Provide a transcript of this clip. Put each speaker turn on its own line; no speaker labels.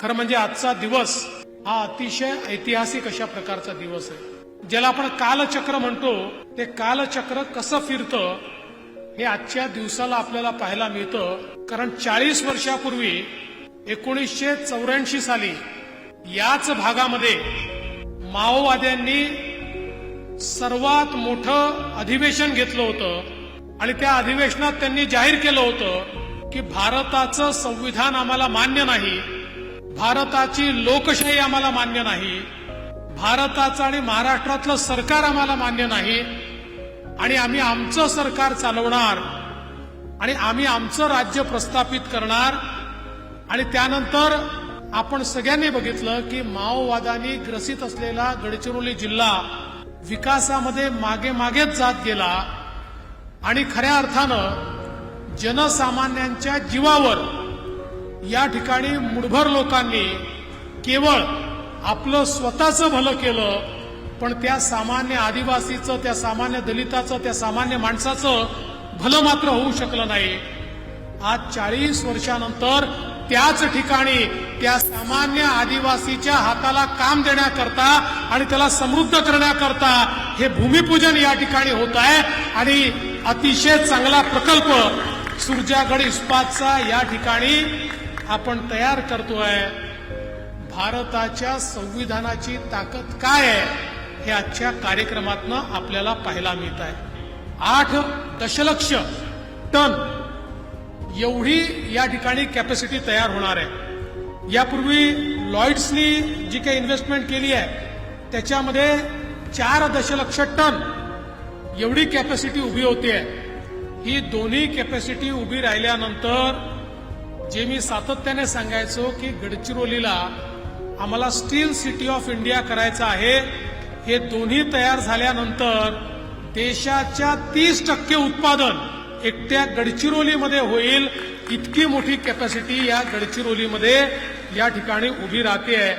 खरं म्हणजे आजचा दिवस हा अतिशय ऐतिहासिक अशा प्रकारचा दिवस आहे. ज्याला आपण कालचक्र म्हणतो ते कालचक्र कसं फिरतं हे आजच्या दिवसाला आपल्याला पाहायला मिळतं. कारण चाळीस वर्षापूर्वी एकोणीसशे चौऱ्याऐंशी साली याच भागामध्ये माओवाद्यांनी सर्वात मोठं अधिवेशन घेतलं होतं. आणि त्या अधिवेशनात त्यांनी जाहीर केलं होतं की भारताचं संविधान आम्हाला मान्य नाही. भारताची लोकशाही आम्हाला मान्य नाही. भारताचं आणि महाराष्ट्रातलं सरकार आम्हाला मान्य नाही. आणि आम्ही आमचं सरकार चालवणार. आणि आम्ही आमचं राज्य प्रस्थापित करणार. आणि त्यानंतर आपण सगळ्यांनी बघितलं की माओवादानी ग्रसित असलेला गडचिरोली जिल्हा विकासामध्ये मागे मागेच जात गेला. आणि खऱ्या अर्थानं जनसामान्यांच्या जीवावर या ठिकाणी मुठभर लोकांनी केवळ आपलं स्वतःचं भलं केलं पण त्या सामान्य आदिवासीचं त्या सामान्य दलिताचं त्या सामान्य माणसाचं भलं मात्र होऊ शकलं नाही. आज चाळीस वर्षानंतर त्याच ठिकाणी त्या सामान्य आदिवासीच्या हाताला काम देण्याकरता आणि त्याला समृद्ध करण्याकरता हे भूमिपूजन या ठिकाणी होत आहे. आणि अतिशय चांगला प्रकल्प सुरजागड इस्पातचा या ठिकाणी आपण तयार करतोय भारताच्या संविधानाची ताकद काय आहे हे आजच्या कार्यक्रमातनं आपल्याला पाहायला मिळत आहे. आठ दशलक्ष टन एवढी या ठिकाणी कॅपॅसिटी तयार होणार आहे. यापूर्वी लॉइड्सनी जी काही इन्व्हेस्टमेंट केली आहे त्याच्यामध्ये चार दशलक्ष टन एवढी कॅपॅसिटी उभी होते ही दोन्ही कॅपॅसिटी उभी राहिल्यानंतर जे मी सातत्याने सांगायचो की गडचिरोलीला आम्हाला स्टील सिटी ऑफ इंडिया करायचं आहे. हे दोन्ही तयार झाल्यानंतर देशाच्या तीस टक्के उत्पादन एकट्या गडचिरोलीमध्ये होईल. इतकी मोठी कॅपॅसिटी या गडचिरोलीमध्ये या ठिकाणी उभी राहते. आहे